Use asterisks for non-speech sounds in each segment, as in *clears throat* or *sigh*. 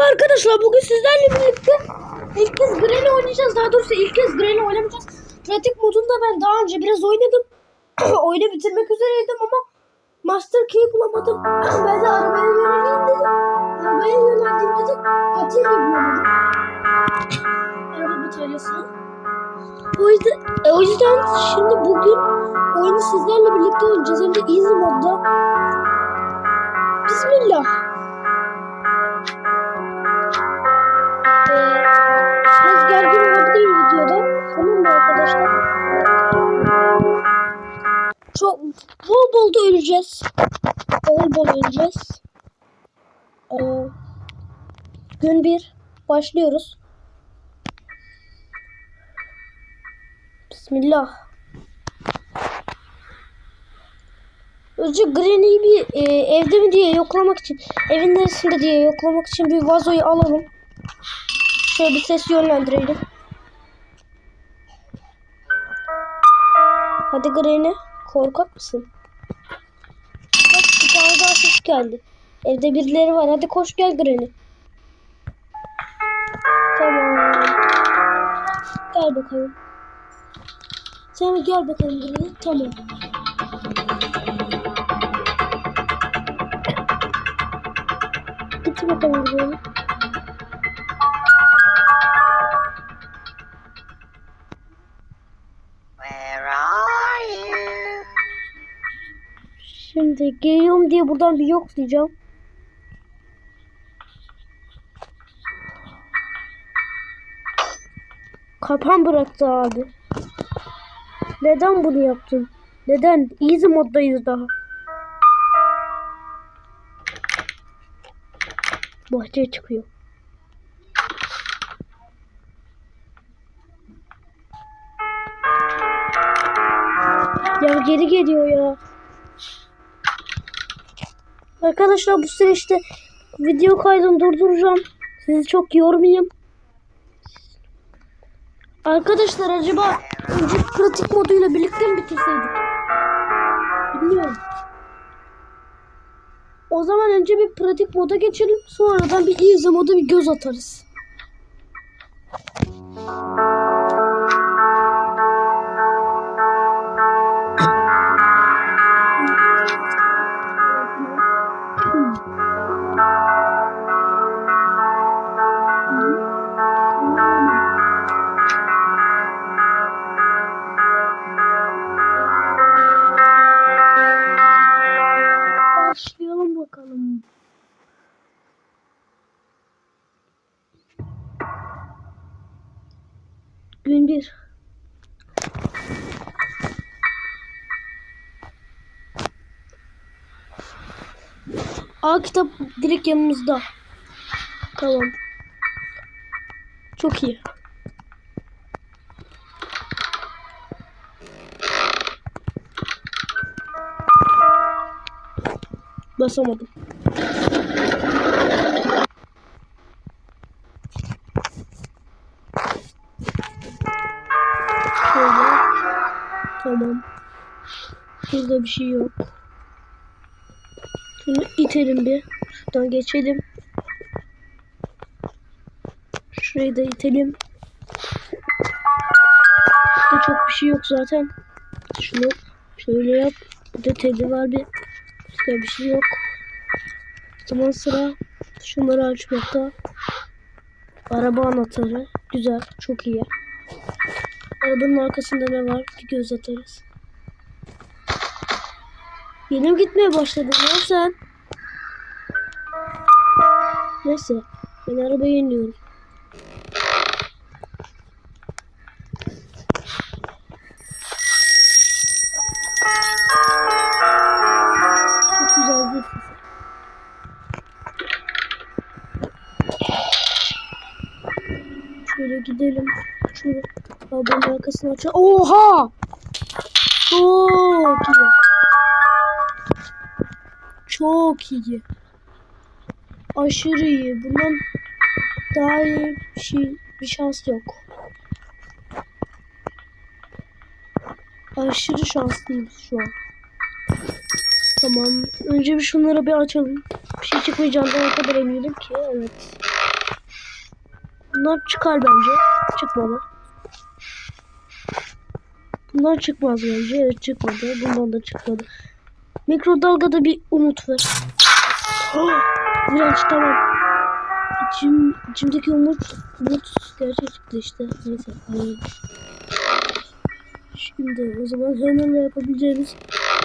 Merhaba arkadaşlar. Bugün sizlerle birlikte ilk kez Granny oynayacağız. Daha doğrusu ilk kez Granny oynamayacağız. Pratik modunda ben daha önce biraz oynadım. *clears throat* Oyunu bitirmek üzereydim ama Master Key bulamadım. *clears throat* ben de arabaya yöneleyim dedim. Arabaya yöneldim dedim. Batarya bulamadım. Araba bataryasını. O yüzden, e, o yüzden şimdi bugün oyunu sizlerle birlikte oynayacağız. Hem de easy modda. Bismillah. Gergin olabilir videoda. Tamam mı arkadaşlar? Çok bol bol da öleceğiz. Bol bol öleceğiz. Ee, gün bir başlıyoruz. Bismillah. Önce Granny'yi bir e, evde mi diye yoklamak için, evin neresinde diye yoklamak için bir vazoyu alalım. Şöyle bir ses yönlendirelim. Hadi Granny. Korkak mısın? Bak bir tane daha ses geldi. Evde birileri var. Hadi koş gel Granny. Tamam. Gel bakalım. Sen gel bakalım Granny. Tamam. Git bakalım Granny. Şimdi geliyorum diye buradan bir yok diyeceğim. Kapan bıraktı abi. Neden bunu yaptın? Neden? Easy moddayız daha. Bahçeye çıkıyor. Ya geri geliyor ya. Arkadaşlar bu süreçte video kaydını durduracağım. Sizi çok yormayayım. Arkadaşlar acaba önce pratik moduyla birlikte mi bitirseydik? Bilmiyorum. O zaman önce bir pratik moda geçelim. Sonradan bir easy moda bir göz atarız. A kitap direkt yanımızda. Tamam. Çok iyi. Basamadım. Şöyle. Tamam. Burada bir şey yok. Şunu itelim bir. Şuradan geçelim. Şurayı da itelim. Burada çok bir şey yok zaten. Şunu şöyle yap. Burada teli var bir. Başka bir şey yok. O zaman sıra şunları açmakta. Araba anahtarı. Güzel. Çok iyi. Arabanın arkasında ne var? Bir göz atarız. Yeni mi gitmeye başladın ya sen? Neyse. Ben arabayı iniyorum. Güzel bir. Şöyle gidelim. Şöyle arabanın arkasını açalım. Oha! Çok iyi. Çok iyi. Aşırı iyi. Bundan daha iyi bir şey bir şans yok. Aşırı şanslıyız şu an. Tamam. Önce bir şunları bir açalım. Bir şey çıkmayacağından o kadar eminim ki. Evet. Bunlar çıkar bence. Çıkmadı. Bundan çıkmaz bence. Evet çıkmadı. Bundan da çıkmadı. Mikrodalgada bir umut var. *gasps* Oh, Direnç tamam. İçim, içimdeki umut, umut gerçekleşti. Neyse. hayır. Şimdi o zaman Hammer'la yapabileceğimiz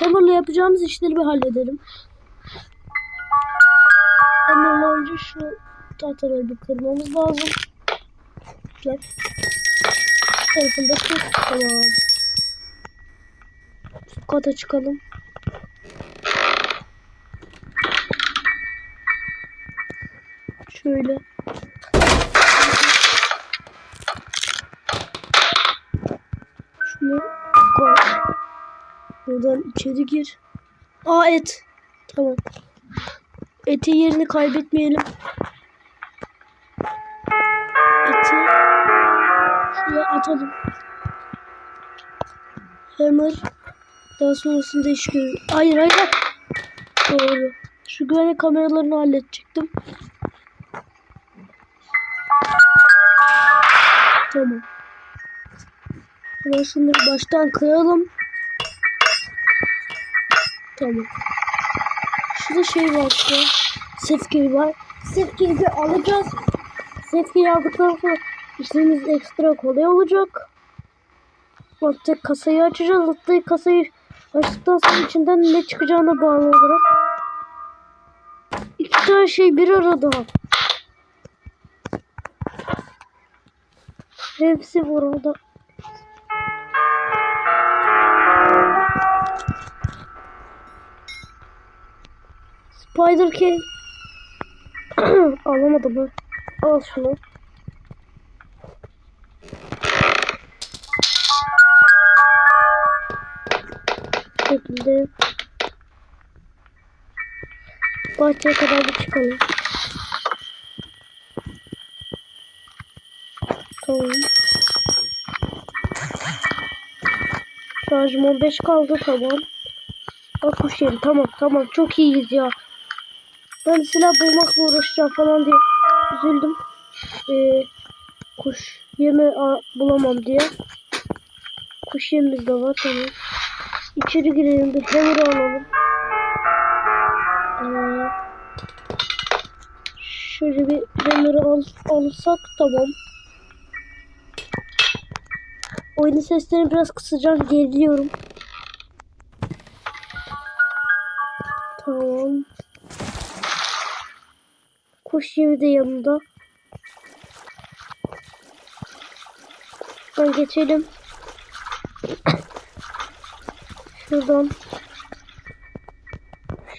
Hammer'la yapacağımız işleri bir halledelim. Hammer'la önce şu tahtaları bir kırmamız lazım. Gel. Tarafında kır. Tamam. Şu kata çıkalım. Şöyle. Şunu koy. Buradan içeri gir. Aa et. Tamam. Eti yerini kaybetmeyelim. Eti şuraya atalım. Hammer. Daha sonrasında iş görür. Hayır hayır. Doğru. Şu güvenlik kameralarını halledecektim. Şunları baştan kıralım. Tamam. Şurada şey var işte. Sefkiri var. Sefkiri alacağız. Sefkiri aldıktan sonra işlerimiz ekstra kolay olacak. Hatta kasayı açacağız. Hatta kasayı açtıktan sonra içinden ne çıkacağına bağlı olarak. İki tane şey bir arada. Hepsi var Spider King. *clears throat* Alamadım ben. Al şunu. Bu şekilde. Bahçeye kadar bir çıkalım. Tamam. Şarjım 15 kaldı tamam. Bak kuş yeri tamam tamam çok iyiyiz ya. Ben silah bulmakla uğraşacağım falan diye üzüldüm. Ee, kuş yeme bulamam diye. Kuş yemimiz de var tamam. İçeri girelim bir hammer alalım. Ee, şöyle bir hammer'ı al alırsak tamam. Oyunun seslerini biraz kısacağım. Geriliyorum. Kuş yemi de yanında. Şuradan geçelim. Şuradan.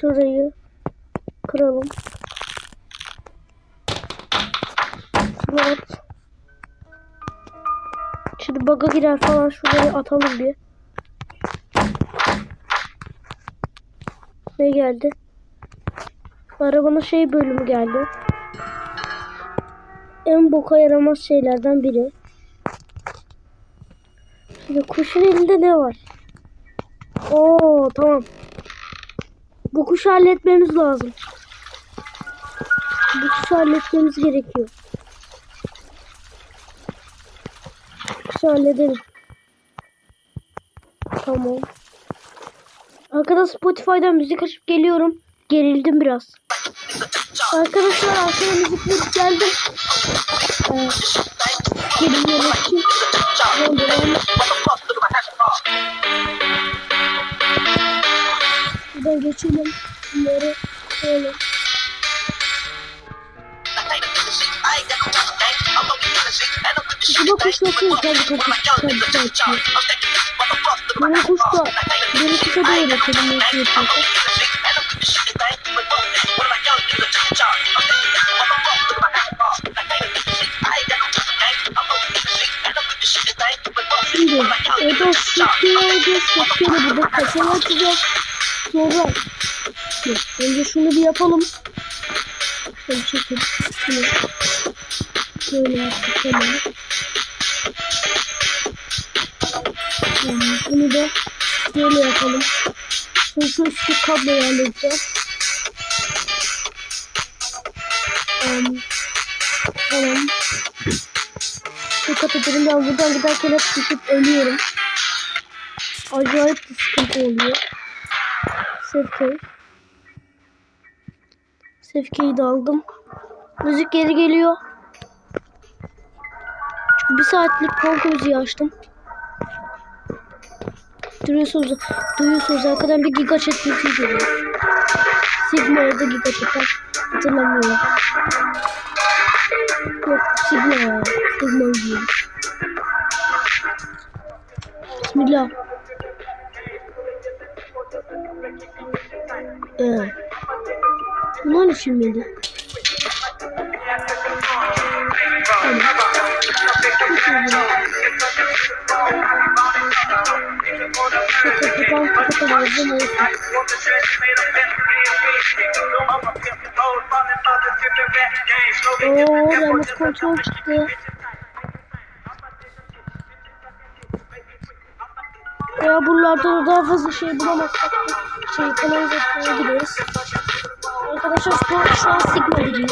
Şurayı kıralım. At. Şimdi baga girer falan şurayı atalım bir. Ne geldi? Arabanın şey bölümü geldi. En boka yaramaz şeylerden biri. Şimdi kuşun elinde ne var? Oo tamam. Bu kuşu halletmemiz lazım. Bu kuşu halletmemiz gerekiyor. Kuşu halledelim. Tamam. Arkada Spotify'dan müzik açıp geliyorum. Gerildim biraz. Arkadaşlar arkada müzik geldi. Ee, için. Yollayalım. Buradan geçelim. Bunları şöyle. Bu kuş nasıl kafası kendisi açıyor. Benim kuş da, benim kuşa da öğretelim nasıl yapıyorsa. Sıkıyor olacağız. Sıkıyor burada kasayı açacağız. Sonra önce şunu bir yapalım. Şöyle çekin. Şunu. Böyle yaptık tamam. Tamam, bunu da böyle yapalım. Şimdi şu üstteki kabloyu halledeceğiz. Um, Tamam. Edelim ben buradan giderken hep düşüp ölüyorum. Acayip bir sıkıntı oluyor. Safecase. Safecase'i de aldım. Müzik geri geliyor. Çünkü bir saatlik korku müziği açtım. Duyuyorsunuz, duyuyorsunuz arkadan bir giga chat müziği geliyor. Sigma ya da giga chat'ten hatırlamıyorum. Yok Sigma ya. Sigma diyorum. Bismillah. Ee, bunlar için miydi? Tamam. Kapatıdan kapatamazdım olsun. Oo, yalnız kontrol çıktı. Ya buralarda da daha fazla şey bulamazsak şey kanalizasyona gideriz. Arkadaşlar şu şu an Sigma gidiyor.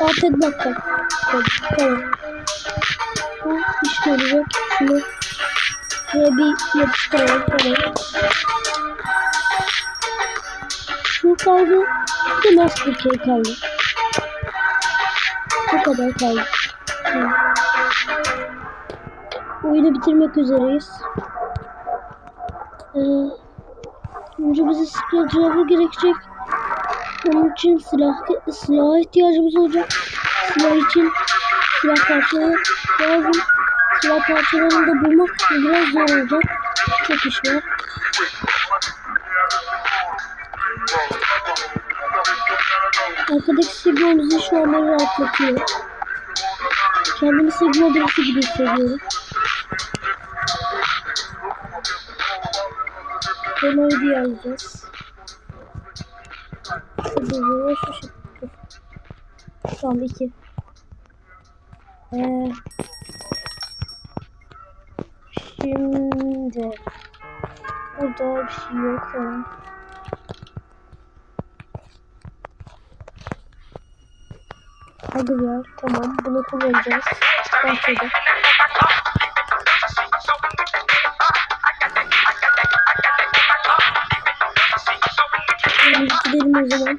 Artık dakika. Tamam. Bu iş görecek. Şunu şuraya bir yapıştıralım. Tamam. Şu kaldı. Bir master key kaldı. Bu kadar kaldı. Oyunu bitirmek üzereyiz. Ee, önce bize screwdriver gerekecek. Onun için silah silaha ihtiyacımız olacak. Silah için silah parçaları lazım. Silah parçalarını da bulmak biraz zor olacak. Çok iş var. Arkadaki bizi şu an beni rahatlatıyor. Kendimi Sigma birisi gibi hissediyorum. Bunu öyle yazacağız. Şurada şu şekilde. Tamam iki. Ee, şimdi burada bir şey yok tamam. Hadi ya tamam bunu kullanacağız. Bahçede. Gidelim o zaman.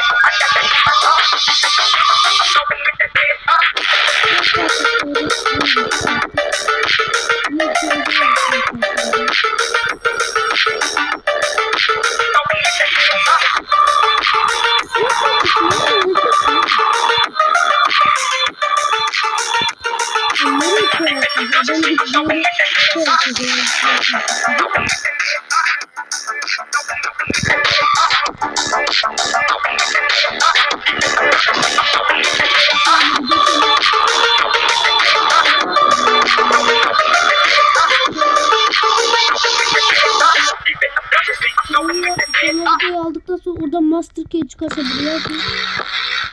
çıkarsa buraya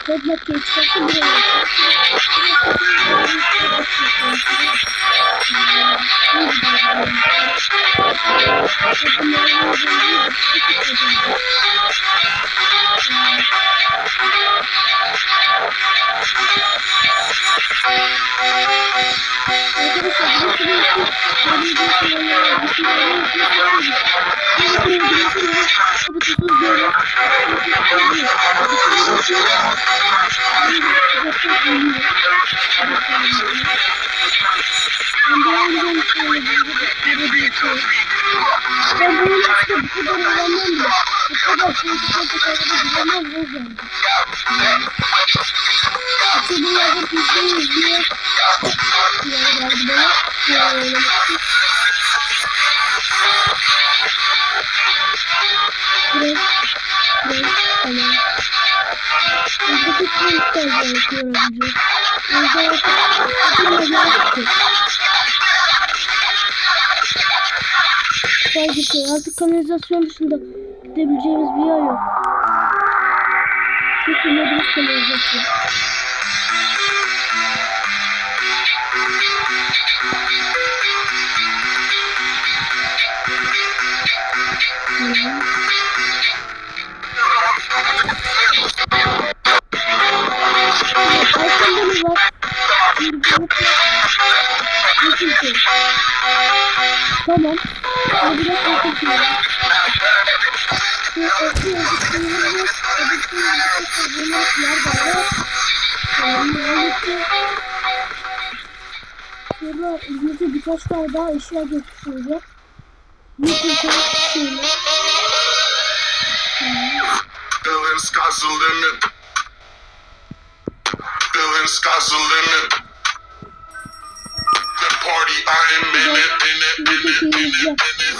Red Lock key çıkarsa buraya Ben bunu Başta bu kadar öğrenmem bile. Bu kadar konuşmak kadar güvenmem zor geldi. İşte bunlarda pizza izliyor. Yani geldi bana. Yani öyle. Bir konuşlar gerekiyor önce. Burada hatırlamaya gerek Saygısı artık kanalizasyon dışında gidebileceğimiz bir yer yok. Tek umudumuz kanalizasyon. Hı. Birkaç tane daha eşya. Yeşil şey şöyle. Feeling sky's the limit. Sky's the party, I am in it, in it, in it, in it, in it.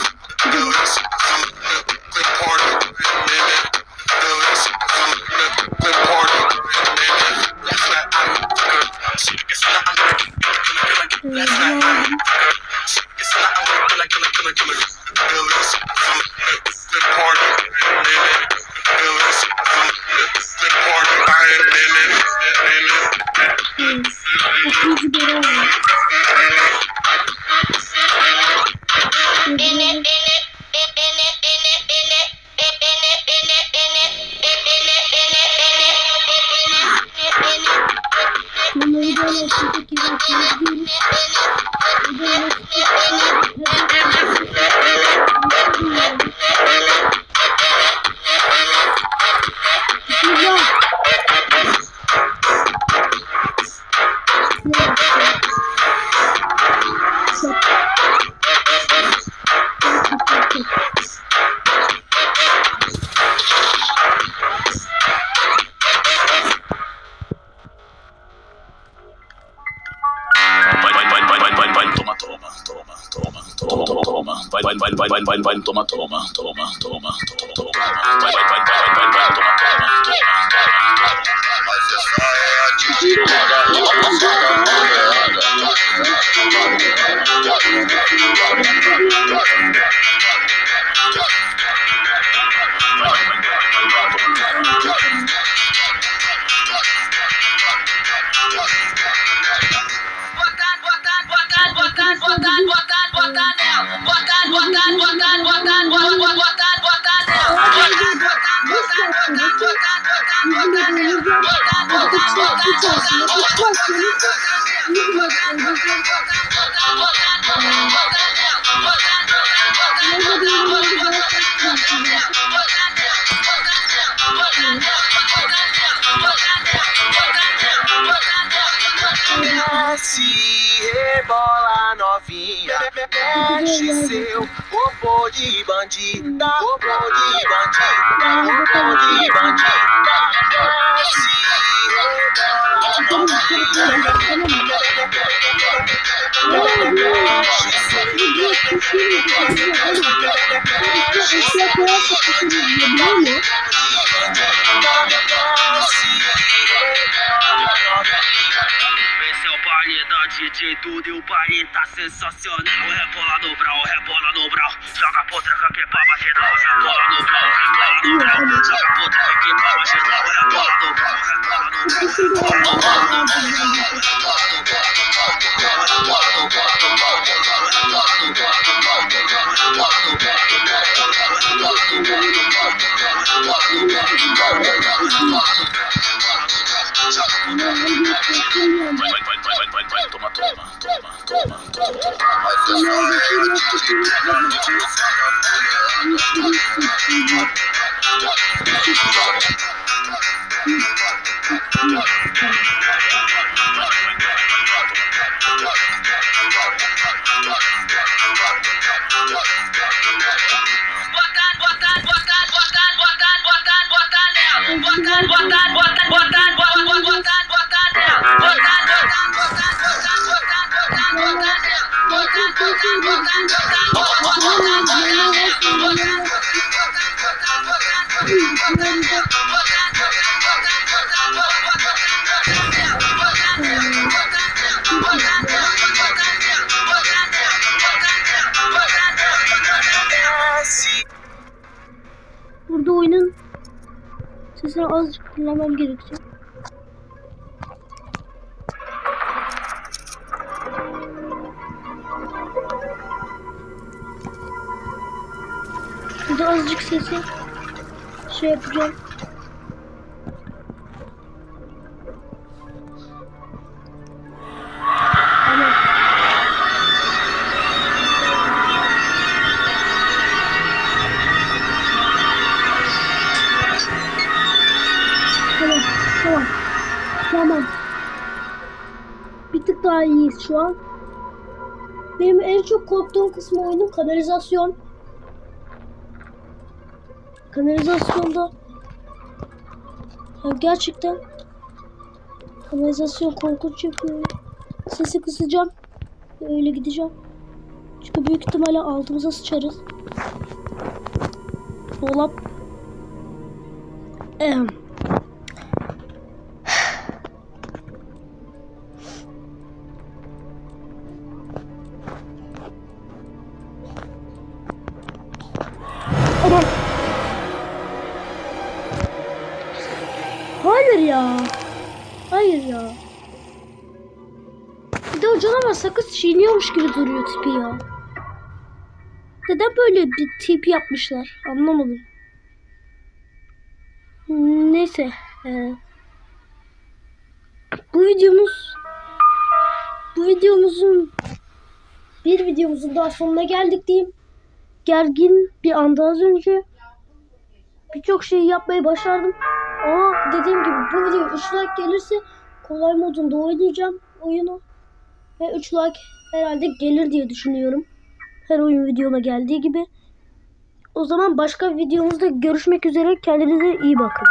The party, I am in it. Feeling sky's. The party, Okuyucu biri. Toma, toma, toma, vai, vai, vai, vai, vai, vai, vai, toma, toma, toma, toma, toma, toma, vai, vai, vai, vai, vai, vai, toma, toma, toma, toma, Yeah. Desce, rebola novinha, mexe seu corpo de bandida, corpo de bandida, corpo de bandida. Desce, rebola novinha, mexe seu Esse DJ Tudo e o baile tá sensacional. O rebola no brau, rebola no brau. Joga potranca que é pra bater não. Rebola no brau, rebola no brau. Joga potranca que é pra bater não. Rebola no brau, rebola no brau. vai, vai, vai, vai, vai, vai, toma, toma, toma, toma, toma, toma. Sesini azıcık dinlemem gerekecek. Burada azıcık sesi şey yapacağım. Şu an. Benim en çok korktuğum kısmı oyunun kanalizasyon. Kanalizasyonda ya gerçekten kanalizasyon korkunç yapıyor. Sesi kısacağım. Öyle gideceğim. Çünkü büyük ihtimalle altımıza sıçarız. Dolap. Ehem. Ya. Bir de o canavar sakız çiğniyormuş gibi duruyor tipi ya. Neden böyle bir tip yapmışlar? Anlamadım. Neyse. ee, bu videomuz bu videomuzun bir videomuzun daha sonuna geldik diyeyim. Gergin bir anda az önce birçok şey yapmayı başardım. Ama dediğim gibi bu video 3 like gelirse kolay modunda oynayacağım oyunu. Ve 3 like herhalde gelir diye düşünüyorum. Her oyun videoma geldiği gibi. O zaman başka videomuzda görüşmek üzere. Kendinize iyi bakın.